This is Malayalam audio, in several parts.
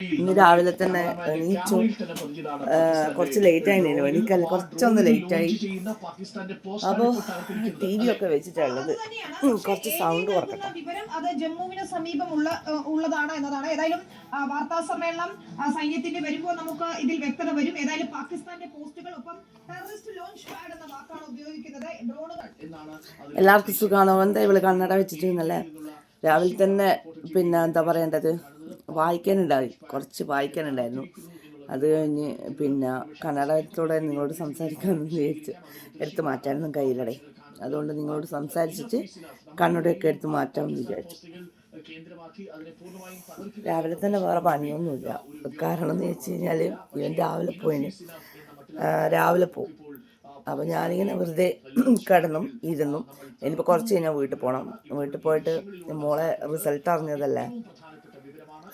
ഇന്ന് രാവിലെ തന്നെ എണീച്ചു. കുറച്ച് ലേറ്റ് ആയിരുന്നു എണീക്കല്ല കുറച്ചൊന്ന് ലേറ്റായി അപ്പോ അപ്പോൾ ടി വി ഒക്കെ വെച്ചിട്ടുള്ളത്. കുറച്ച് സൗണ്ട് കുറക്കട്ടെ. വിവരം അത് ജമ്മുവിന് സമീപമുള്ള ഉള്ളതാണ് എന്നതാണ്. ഏതായാലും വാർത്താ സമ്മേളനം സൈന്യത്തിന്റെ വരുമ്പോൾ നമുക്ക് ഇതിൽ വ്യക്തത വരും. ഏതായാലും പാകിസ്ഥാന്റെ പോസ്റ്റുകൾ ഒപ്പം ടെററിസ്റ്റ് ലോഞ്ച് പാഡ് എന്ന വാക്കാണ് ഉപയോഗിക്കുന്നത്. ഡ്രോണുകൾ. എല്ലാവർക്കും സുഖമാണോ? എന്താ ഇവൾ കണ്ണട വെച്ചിട്ടുണ്ടല്ലേ രാവിലെ തന്നെ പിന്നെ എന്താ പറയേണ്ടത്? വായിക്കാനുണ്ടായി. കുറച്ച് വായിക്കാനുണ്ടായിരുന്നു. അത് കഴിഞ്ഞ് പിന്നെ കന്നഡത്തോടെ നിങ്ങളോട് സംസാരിക്കാമെന്ന് വിചാരിച്ചു എടുത്ത് മാറ്റാനൊന്നും കയ്യിലടെ അതുകൊണ്ട് നിങ്ങളോട് സംസാരിച്ചിട്ട് കണ്ണടയൊക്കെ എടുത്ത് മാറ്റാമെന്ന് വിചാരിച്ചു. രാവിലെ തന്നെ വേറെ പണിയൊന്നുമില്ല. കാരണം എന്ന് വെച്ച് കഴിഞ്ഞാൽ ഇവൻ രാവിലെ പോയിന്. രാവിലെ പോവും. അപ്പോൾ ഞാനിങ്ങനെ വെറുതെ കിടന്നും ഇരുന്നും. ഇനിയിപ്പോൾ കുറച്ച് കഴിഞ്ഞാൽ വീട്ടിൽ പോകണം വീട്ടിൽ പോയിട്ട് മോളെ റിസൾട്ട് അറിഞ്ഞതല്ലേ?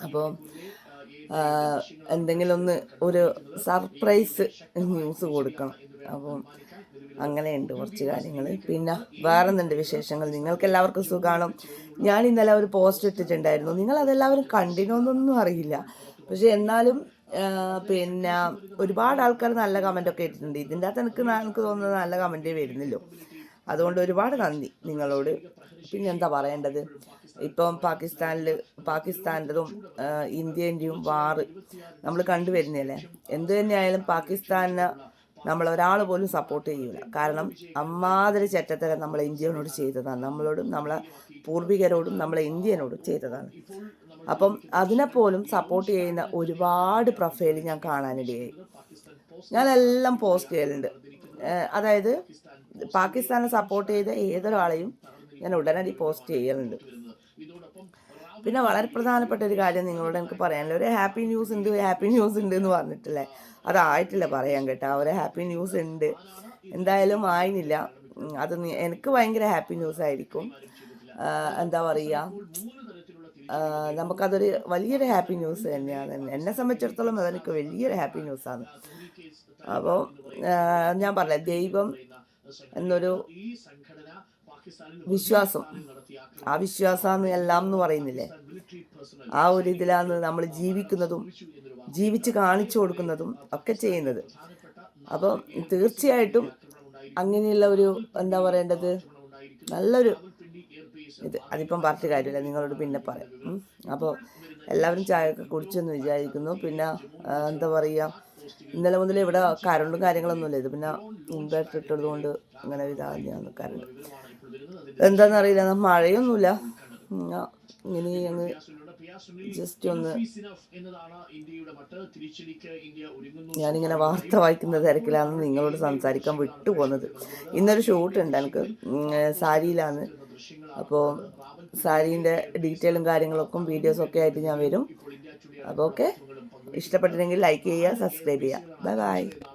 അപ്പോൾ എന്തെങ്കിലും ഒന്ന് ഒരു സർപ്രൈസ് ന്യൂസ് കൊടുക്കണം. അപ്പം അങ്ങനെയുണ്ട് കുറച്ച് കാര്യങ്ങൾ പിന്നെ വേറെ എന്തുണ്ട് വിശേഷങ്ങൾ? നിങ്ങൾക്ക് എല്ലാവർക്കും സുഖമാണ് ഞാൻ ഇന്നലെ ഒരു പോസ്റ്റ് ഇട്ടിട്ടുണ്ടായിരുന്നു. നിങ്ങൾ അതെല്ലാവരും കണ്ടിനോന്നൊന്നും അറിയില്ല. പക്ഷെ എന്നാലും പിന്നെ ഒരുപാട് ആൾക്കാർ നല്ല കമന്റൊക്കെ ഇട്ടിട്ടുണ്ട്. ഇതിന്റെ അകത്ത് എനിക്ക് എനിക്ക് തോന്നുന്നത് നല്ല കമന്റേ വരുന്നില്ലോ അതുകൊണ്ട് ഒരുപാട് നന്ദി നിങ്ങളോട്. പിന്നെ എന്താ പറയേണ്ടത്? ഇപ്പം പാകിസ്ഥാനിൽ പാകിസ്ഥാന്റെതും ഇന്ത്യന്റെയും വാറ് നമ്മൾ കണ്ടുവരുന്നില്ലേ എന്ത് തന്നെയായാലും പാകിസ്ഥാനിനെ നമ്മൾ ഒരാൾ പോലും സപ്പോർട്ട് ചെയ്യൂല. കാരണം അമ്മാതിരി ചെറ്റത്തരം നമ്മളെ ഇന്ത്യനോട് ചെയ്തതാണ്. നമ്മളോടും നമ്മളെ പൂർവികരോടും നമ്മളെ ഇന്ത്യനോടും ചെയ്തതാണ്. അപ്പം അതിനെപ്പോലും സപ്പോർട്ട് ചെയ്യുന്ന ഒരുപാട് പ്രൊഫൈൽ ഞാൻ കാണാനിടയായി. ഞാനെല്ലാം പോസ്റ്റ് ചെയ്യലുണ്ട്. അതായത് പാകിസ്ഥാനെ സപ്പോർട്ട് ചെയ്ത ഏതൊരാളെയും ഞാൻ ഉടനടി പോസ്റ്റ് ചെയ്യലുണ്ട്. പിന്നെ വളരെ പ്രധാനപ്പെട്ട ഒരു കാര്യം നിങ്ങളോട് എനിക്ക് പറയാനില്ല ഒരു ഹാപ്പി ന്യൂസ് ഉണ്ട് ഹാപ്പി ന്യൂസ് ഉണ്ട് എന്ന് പറഞ്ഞിട്ടില്ലേ? അതായിട്ടില്ല പറയാൻ കേട്ടോ. ഒരു ഹാപ്പി ന്യൂസ് ഉണ്ട്. എന്തായാലും ആയിനില്ല. അത് എനിക്ക് ഭയങ്കര ഹാപ്പി ന്യൂസ് ആയിരിക്കും. എന്താ പറയുക? നമുക്കതൊരു വലിയൊരു ഹാപ്പി ന്യൂസ് തന്നെയാണ്. എന്നെ സംബന്ധിച്ചിടത്തോളം അതെനിക്ക് വലിയൊരു ഹാപ്പി ന്യൂസാണ്. അപ്പോൾ ഞാൻ പറഞ്ഞ ദൈവം എന്നൊരു വിശ്വാസം. ആ വിശ്വാസമാണ് എല്ലാം എന്ന് പറയുന്നില്ലേ? ആ ഒരു ഇതിലാണ് നമ്മൾ ജീവിക്കുന്നതും ജീവിച്ച് കാണിച്ചു കൊടുക്കുന്നതും ഒക്കെ ചെയ്യുന്നത്. അപ്പം തീർച്ചയായിട്ടും അങ്ങനെയുള്ള ഒരു എന്താ പറയേണ്ടത്? നല്ലൊരു ഇത് അതിപ്പം പറഞ്ഞിട്ട് കാര്യമില്ല നിങ്ങളോട് പിന്നെ പറയാം. അപ്പോൾ എല്ലാവരും ചായയൊക്കെ കുടിച്ചെന്ന് വിചാരിക്കുന്നു. പിന്നെ എന്താ പറയുക ഇന്നലെ മുതൽ ഇവിടെ കരണ്ടും കാര്യങ്ങളൊന്നുമില്ല. ഇത് പിന്നെ ഇൻവേർട്ടർ ഇട്ടത് കൊണ്ട് അങ്ങനെ ഇതാണ് കറണ്ട് എന്താണെന്നറിയില്ല മഴയൊന്നുമില്ല. ഇനി അങ്ങ് ജസ്റ്റ് ഒന്ന് ഞാനിങ്ങനെ വാർത്ത വായിക്കുന്ന തിരക്കിലാണ് നിങ്ങളോട് സംസാരിക്കാൻ വിട്ടുപോകുന്നത്. ഇന്നൊരു ഷൂട്ട് ഉണ്ട് എനിക്ക് സാരിയിലാണ്. അപ്പോൾ സാരീന്റെ ഡീറ്റെയിലും കാര്യങ്ങളൊക്കെ വീഡിയോസൊക്കെ ആയിട്ട് ഞാൻ വരും. അപ്പോൾ ഓക്കെ. ഇഷ്ടപ്പെട്ടില്ലെങ്കിൽ ലൈക്ക് ചെയ്യുക സബ്സ്ക്രൈബ് ചെയ്യുക. Bye bye